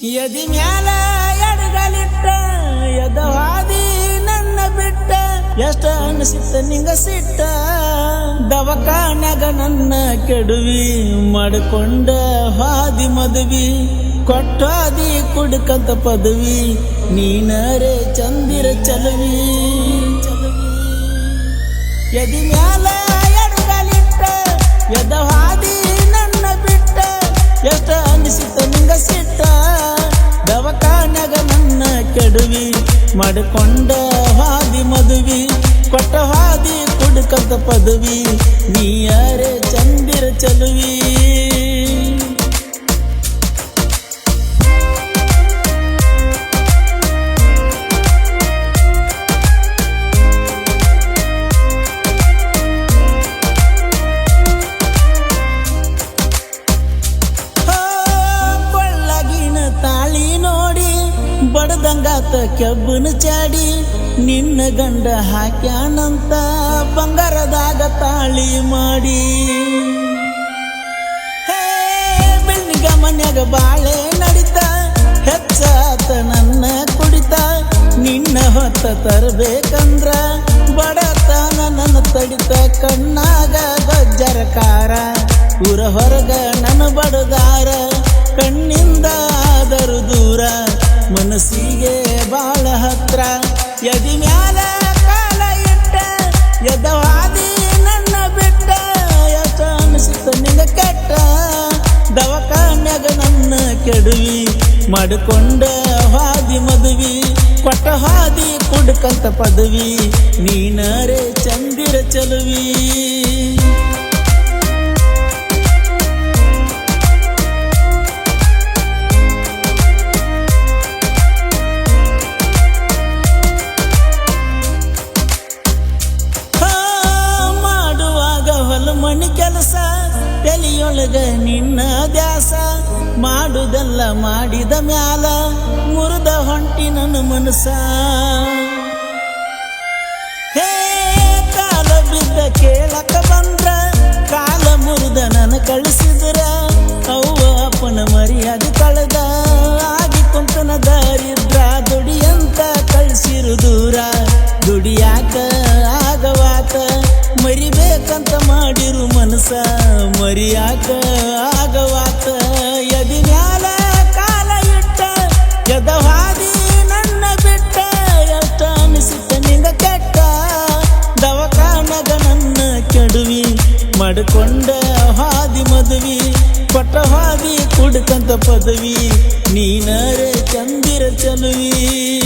ಎದಿ ಮ್ಯಾಲ ಎಡಗಲಿಟ್ಟ ಎದವಾದಿ ನನ್ನ ಬಿಟ್ಟ, ಎಷ್ಟ ಅನಿಸಿತ್ತ ನಿಂಗ ಸಿಟ್ಟ. ದವಕಾನಗ ನನ್ನ ಕೆಡುವಿ ಮಾಡಿಕೊಂಡ ಹಾದಿ ಮದುವಿ ಕೊಟ್ಟಾದಿ ಕುಡ್ಕಂತ ಪದವಿ, ನೀನರೇ ಚಂದಿರ ಚಲವಿ. ಎದಿ ಮ್ಯಾಲ ಎಡಗಲಿಟ್ಟ ಎದವಾದಿ ನನ್ನ ಕೆಡುವಿ ಮಾಡಿಕೊಂಡ ಹಾದಿ ಮದುವಿ ಕೊಟ್ಟ ಹಾದಿ ಕುಡುಕದ ಪದವಿ ನೀಯರೇ ಚಂದಿರ ಚಲುವಿ? ಬಡದಂಗಾತ ಕೆಬ್ಬನ ಚಾಡಿ ನಿನ್ನ ಗಂಡ ಹಾಕ್ಯಾನಂತ ಬಂಗಾರದಾಗ ತಾಳಿ ಮಾಡಿ. ಹೇ, ಬೆಳ್ಳಿಗ ಮನ್ಯಾಗ ಬಾಳೆ ನಡಿತ ಹೆಚ್ಚಾತ ನನ್ನ ಕುಡಿತ. ನಿನ್ನ ಹೊತ್ತ ತರಬೇಕಂದ್ರ ಬಡತನ ನನ್ನ ತಡಿತ ಕಣ್ಣಾಗ ಗಜ್ಜರ ಕಾರ ಊರ ಹೊರಗ ಎದಿ ಮ್ಯಾಲ ಕಾಲ ಇಟ್ಟ, ಎದವಾದಿ ನನ್ನ ಬಿಟ್ಟ ಎಷ್ಟ ಅನಿಸಿತ ನಿಂಗ ಕೆಟ್ಟ. ದವಕಾನ್ಯಾಗ ನನ್ನ ಕೆಡುವಿ ಮಾಡಿಕೊಂಡ ಹಾದಿ ಮದುವಿ, ಕೊಟ್ಟ ಹಾದಿ ಕುಡ್ಕಂತ ಪದವಿ. ನೀನರೇ ಚಂದಿರ ಚಲುವಿ. ಕೆಲಸ ತಲೆಯೊಳಗ ನಿನ್ನ ದ್ಯಾಸ, ಮಾಡುದಲ್ಲ ಮಾಡಿದ ಮ್ಯಾಲ ಮುರಿದ ಹೊಂಟಿ ನನ್ನ ಮನಸ ಹೇ, ಕಾಲ ಬಿದ್ದ ಕೇಳಕ ಬಂದ್ರ, ಕಾಲ ಮುರಿದ ನನ್ನ ಕಳಿಸಿದ್ರ, ಅವ್ವ ಅಪ್ಪನ ಮರ್ಯಾದೆ ಕಳೆದ ಆಗಿ ಕುಂತನ ದಾರಿದ್ರ ಮಾಡಿರು ಮರಿಯಾಕ ಆಗವಾತ. ಎದಿ ಮ್ಯಾಲ ಕಾಲ ಇಟ್ಟ ಎದವಾದಿ ನನ್ನ ಬಿಟ್ಟ. ಎಷ್ಟ ಅನಿಸಿತ ನಿಂದ ಕೆಟ್ಟ ದವಕಾನಗ ನನ್ನ ಕೆಡುವಿ. ಮಾಡಿಕೊಂಡ ಹಾದಿ ಮದುವಿ ಕೊಟ್ಟ ಹಾದಿ ಕುಡ್ಕಂತ ಪದವಿ. ನೀನರೆ ಚಂದಿರ ಚಲುವಿ.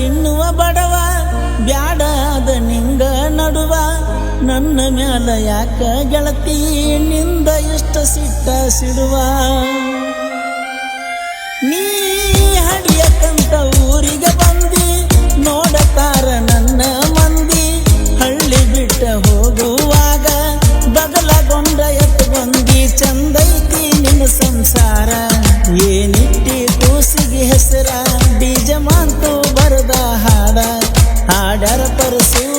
ತಿನ್ನುವ ಬಡವ ಬ್ಯಾಡಾದ ನಿಂಗ ನಡುವ. ನನ್ನ ಮ್ಯಾಲ ಯಾಕ ಗೆಳತಿ, ನಿಂದ ಇಷ್ಟ ಸಿಟ್ಟ ಸಿಡುವ. ನೀ ಹಡಿಯಕ್ಕಂತ ಊರಿಗೆ ಬಂದಿ, ನೋಡತಾರ ನನ್ನ ಮಂದಿ. ಹಳ್ಳಿ ಬಿಟ್ಟ ಹೋಗುವಾಗ ಬದಲಗೊಂಡ ಬಂದಿ ಚಂದೈತಿ ನಿನ್ನ ಸಂಸಾರ. ಏನಿಟ್ಟಿ ಕೂಸಿಗೆ ಹೆಸರ, ಬೀಜ ಹಾಡ ಹಾಡರ ಪರಸು